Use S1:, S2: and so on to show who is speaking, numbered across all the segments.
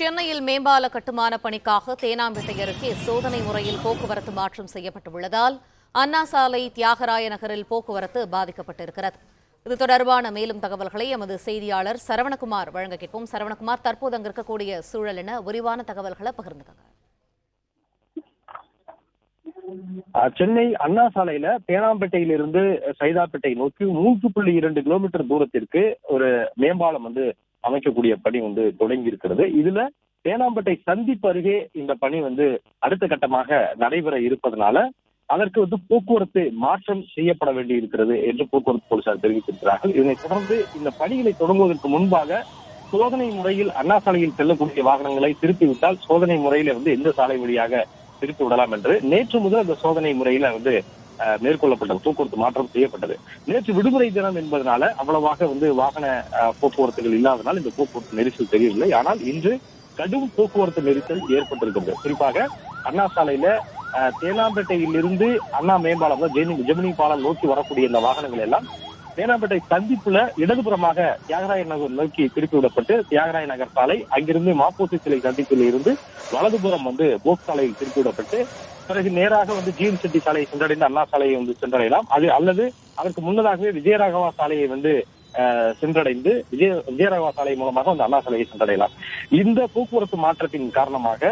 S1: சென்னையில் மேம்பால கட்டுமான பணிக்காக தேனாம்பேட்டை அருகே சோதனை முறையில் போக்குவரத்து மாற்றம் செய்யப்பட்டுள்ளதால் அண்ணா சாலை தியாகராய நகரில் போக்குவரத்து பாதிக்கப்பட்டிருக்கிறது. இது தொடர்பான மேலும் தகவல்களை எமது செய்தியாளர் சரவணகுமார் வழங்க கேட்போம். சரவணகுமார் தற்போது அங்கு இருக்கக்கூடிய சூழல் என விரிவான தகவல்களை பகிர்ந்துக்கங்க.
S2: சென்னை அண்ணா சாலையில தேனாம்பேட்டையிலிருந்து சைதாப்பேட்டை நோக்கி மூன்று புள்ளி இரண்டு கிலோமீட்டர் தூரத்திற்கு ஒரு மேம்பாலம் வந்து அமைக்கக்கூடிய பணி வந்து தொடங்கி இருக்கிறது இதுல தேனாம்பேட்டை சந்திப்பு அருகே இந்த பணி வந்து அடுத்த கட்டமாக நடைபெற இருப்பதனால அதற்கு வந்து போக்குவரத்து மாற்றம் செய்யப்பட வேண்டி இருக்கிறது என்று போக்குவரத்து போலீசார் தெரிவித்திருக்கிறார்கள். இதனைத் தொடர்ந்து இந்த பணிகளை தொடங்குவதற்கு முன்பாக சோதனை முறையில் அண்ணா சாலையில் செல்லக்கூடிய வாகனங்களை திருப்பிவிட்டால் சோதனை முறையில வந்து எந்த சாலை வழியாக திருப்பி விடலாம் என்று நேற்று முதல் அந்த சோதனை முறையில வந்து மேற்கொள்ளப்பட்டது போக்குவரத்து மாற்றம் செய்யப்பட்டது. நேற்று விடுமுறை தினம் என்பதனால அவ்வளவாக வந்து வாகன போக்குவரத்துகள் இல்லாதனால் இந்த போக்குவரத்து நெரிசல் தெரியவில்லை. ஆனால் இன்று கடும் போக்குவரத்து நெரிசல் ஏற்பட்டிருக்கிறது. குறிப்பாக அண்ணா சாலையில அஹ், தேனாம்பேட்டையிலிருந்து அண்ணா மேம்பாலம் ஜெமினி பாலம் நோக்கி வரக்கூடிய இந்த வாகனங்கள் எல்லாம் தேனாம்பேட்டை சந்திப்புல இடதுபுறமாக தியாகராய நகர் நோக்கி திருப்பி விடப்பட்டு தியாகராய நகர் சாலை அங்கிருந்து மாப்போசி சிலை சந்திப்பில் இருந்து வலதுபுறம் வந்து போக் சாலையில் திருப்பி விடப்பட்டு பிறகு நேராக வந்து ஜீன் செட்டி சாலையை சென்றடைந்து அண்ணா சாலையை வந்து சென்றடையலாம். அது அல்லது அதற்கு முன்னதாகவே விஜயராகவா சாலையை வந்து சென்றடைந்து விஜய விஜயராகவா சாலை மூலமாக வந்து அண்ணா சாலையை சென்றடையலாம். இந்த போக்குவரத்து மாற்றத்தின் காரணமாக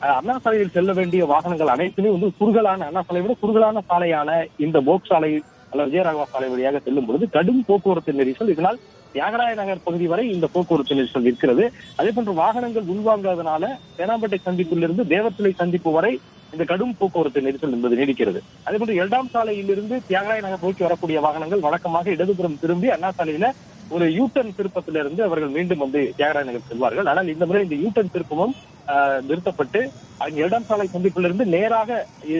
S2: அஹ், அண்ணா சாலையில் செல்ல வேண்டிய வாகனங்கள் அனைத்துமே வந்து குறுகலான அண்ணா சாலையை விட குறுகலான சாலையான இந்த போக் சாலை அல்லது விஜயராகவா சாலை வழியாக செல்லும் பொழுது கடும் போக்குவரத்து நெரிசல். இதனால் தியாகராய நகர் பகுதி வரை இந்த போக்குவரத்து நெரிசல் இருக்கிறது அதே போன்று வாகனங்கள் உள்வாங்காதனால தேனாம்பேட்டை சந்திப்பிலிருந்து தேவத்திலை சந்திப்பு வரை இந்த கடும் போக்குவரத்து நெரிசல் என்பது நீடிக்கிறது. அதே போன்று இரண்டாம் சாலையிலிருந்து தியாகராய நகர் நோக்கி வரக்கூடிய வாகனங்கள் வழக்கமாக இடதுபுறம் திரும்பி அண்ணா சாலையில ஒரு யூட்டன் திருப்பத்திலிருந்து அவர்கள் மீண்டும் வந்து தியாகராய நகர் செல்வார்கள். ஆனால் இந்த முறை இந்த யூட்டன் திருப்பமும் நிறுத்தப்பட்டு அங்கு இரண்டாம் சாலை சந்திப்பிலிருந்து நேராக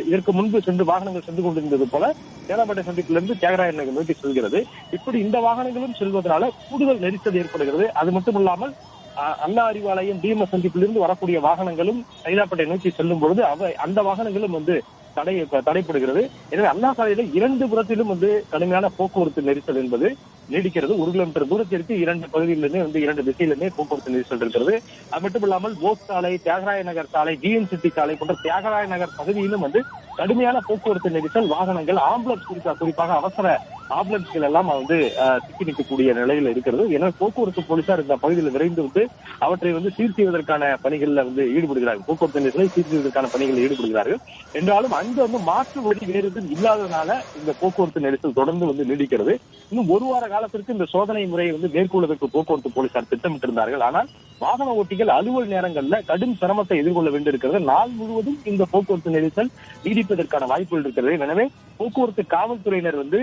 S2: இதற்கு முன்பு சென்று வாகனங்கள் சென்று கொண்டிருந்தது போல தேனாம்பேட்டை சந்திப்பிலிருந்து தியாகராய நகர் நோக்கி செல்கிறது. இப்படி இந்த வாகனங்களும் செல்வதனால கூடுதல் நெரிசல் ஏற்படுகிறது. அது மட்டும் இல்லாமல் அண்ணா அறிவாலயம் பீம சந்திப்பிலிருந்து வரக்கூடிய வாகனங்களும் சைதாப்பேட்டை நோக்கி செல்லும் பொழுது அவை அந்த வாகனங்களும் வந்து தடை தடைப்படுகிறது. எனவே அண்ணா சாலையில இரண்டு புறத்திலும் வந்து கடுமையான போக்குவரத்து நெரிசல் என்பது நீடிக்கிறது. ஒரு கிலோமீட்டர் தூரத்திற்கு இரண்டு பகுதிகளிலுமே வந்து இரண்டு திசையிலுமே போக்குவரத்து நெரிசல் இருக்கிறது. அது மட்டும் இல்லாமல் போக் சாலை தியாகராய நகர் சாலை ஜிஎன் சாலை போன்ற தியாகராய நகர் பகுதியிலும் வந்து கடுமையான போக்குவரத்து நெரிசல் வாகனங்கள் ஆம்புலன்ஸ் குறிப்பாக அவசர ஆம்புலன்ஸ்கள் எல்லாம் வந்து சிக்கி நிற்கக்கூடிய நிலையில் இருக்கிறது. ஏன்னா போக்குவரத்து போலீசார் இந்த பகுதியில் விரைந்து வந்து அவற்றை வந்து சீர் செய்வதற்கான பணிகளில் வந்து ஈடுபடுகிறார்கள். போக்குவரத்து நெரிசலை சீர் செய்வதற்கான பணிகளில் ஈடுபடுகிறார்கள். என்றாலும் அங்கு வந்து மாற்று வழி வேறு இல்லாததுனால இந்த போக்குவரத்து நெரிசல் தொடர்ந்து வந்து நீடிக்கிறது. இன்னும் ஒரு வார காலத்திற்கு இந்த சோதனை முறையை வந்து மேற்கொள்வதற்கு போக்குவரத்து போலீசார் திட்டமிட்டிருந்தார்கள். ஆனால் வாகன ஓட்டிகள் அலுவல் நேரங்கள்ல கடும் சிரமத்தை எதிர்கொள்ள வேண்டியிருக்கிறது. நாள் முழுவதும் இந்த போக்குவரத்து நெரிசல் நீடிப்பதற்கான வாய்ப்புகள் இருக்கிறது. எனவே போக்குவரத்து காவல்துறையினர் வந்து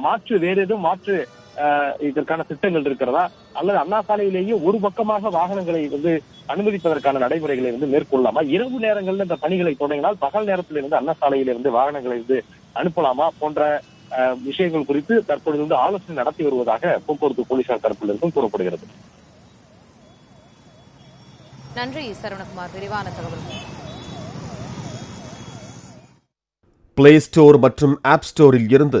S2: மாற்று வேற எதுவும் மாற்று ஆஹ், இதற்கான திட்டங்கள் இருக்கிறதா? அல்லது அண்ணா சாலையிலேயே ஒரு பக்கமாக வாகனங்களை வந்து அனுமதிப்பதற்கான நடைமுறைகளை வந்து மேற்கொள்ளலாமா? இரவு நேரங்கள்ல இந்த பணிகளை தொடங்கினால் பகல் நேரத்தில் இருந்து அண்ணா சாலையில இருந்து வாகனங்களை வந்து அனுப்பலாமா? போன்ற விஷயங்கள் குறித்து தற்பொழுது வந்து ஆலோசனை நடத்தி வருவதாக போக்குவரத்து போலீசார் தரப்பில் இருந்தும் கூறப்படுகிறது.
S1: நன்றி சரவணகுமார். விரிவான தகவல்கள்
S3: பிளே ஸ்டோர் மற்றும் ஆப் ஸ்டோரில் இருந்து